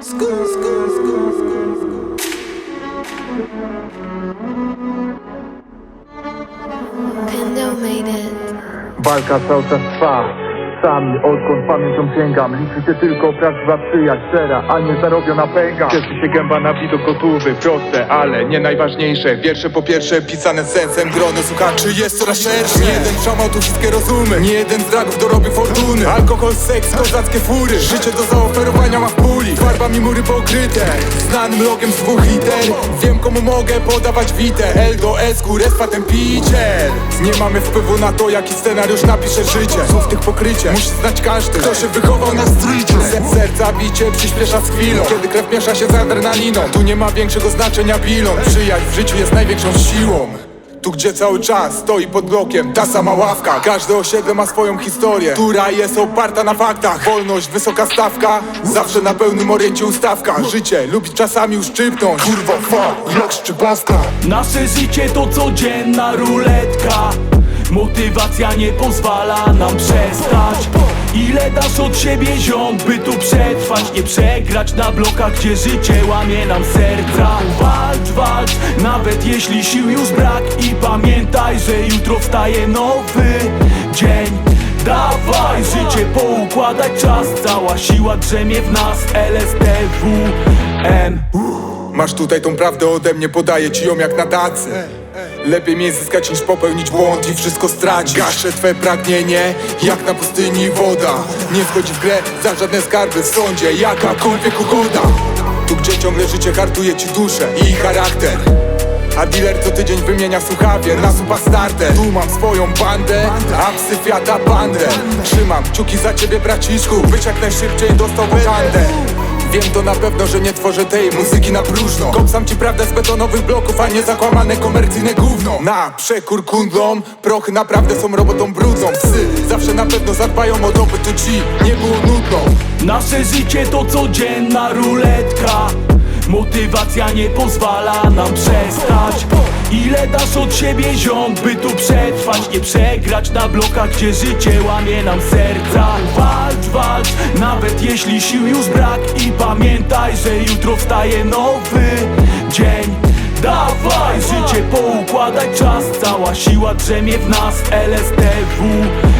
School, school, school, school, school. Pendo made it. Walka cały czas. Sami odkąd pamięcią sięgam. Liczy się tylko prawdziwa przyjaźń Szczera, a nie zarobiona pęga. Cieszy się gęba na widok gotówy Proste, ale nie najważniejsze. Wiersze po pierwsze pisane sensem Grono słuchaczy jest coraz szersze Nie jeden szamał tu wszystkie rozumy Nie jeden z dragów dorobił fortuny. Alkohol, seks, kozackie fury Życie do zaoferowania ma w puli. Farbami mury pokryte Znanym logiem z dwóch liter. Wiem komu mogę podawać witę L do S, kurę z fatem piciel Nie mamy wpływu na to jaki scenariusz napisze życie. Słów tych Musi znać każdy. Kto się wychował na streecie Se- Serca bicie przyspiesza z chwilą. Kiedy krew miesza się z adrenaliną Tu nie ma większego znaczenia bilon Przyjaźń w życiu jest największą siłą. Tu gdzie cały czas stoi pod blokiem ta sama ławka. Każde osiedle ma swoją historię Która jest oparta na faktach. Wolność, wysoka stawka Zawsze na pełnym oriencie ustawka. Życie lubi czasami uszczypnąć. Kurwa fuck, jak szczypawka. Nasze życie to codzienna ruletka Motywacja nie pozwala nam przestać. Ile dasz od siebie ziom, by tu przetrwać? Nie przegrać na blokach, gdzie życie łamie nam serca. Walcz, walcz, nawet jeśli sił już brak. I pamiętaj, że jutro wstaje nowy dzień. Dawaj, życie poukładać czas. Cała siła drzemie w nas. LSTWM Masz tutaj tą prawdę ode mnie, podaję ci ją jak na tacy Lepiej mnie zyskać niż popełnić błąd i wszystko stracić. Gaszę twe pragnienie, jak na pustyni woda. Nie wchodzi w grę za żadne skarby w sądzie. Jakakolwiek ugoda. Tu gdzie ciągle życie hartuje ci duszę i charakter. A dealer co tydzień wymienia słuchawie na supa starter Tu mam swoją bandę, a psy Fiata Pandrę Trzymam kciuki za ciebie braciszku, byś jak najszybciej dostał wokandę Wiem to na pewno, że nie tworzę tej muzyki na próżno. Kopsam ci prawdę z betonowych bloków, a nie zakłamane komercyjne gówno. Na przekór kundlom, prochy naprawdę są robotą brudną. Psy zawsze na pewno zadbają o to, by tu ci nie było nudno. Nasze życie to codzienna ruletka Motywacja nie pozwala nam przestać. Ile dasz od siebie ziom, by tu przetrwać? Nie przegrać na blokach, gdzie życie łamie nam serca. Walcz, walcz, nawet jeśli sił już brak. I pamiętaj, że jutro wstaje nowy dzień. Dawaj, życie poukładać czas. Cała siła drzemie w nas. LSTWM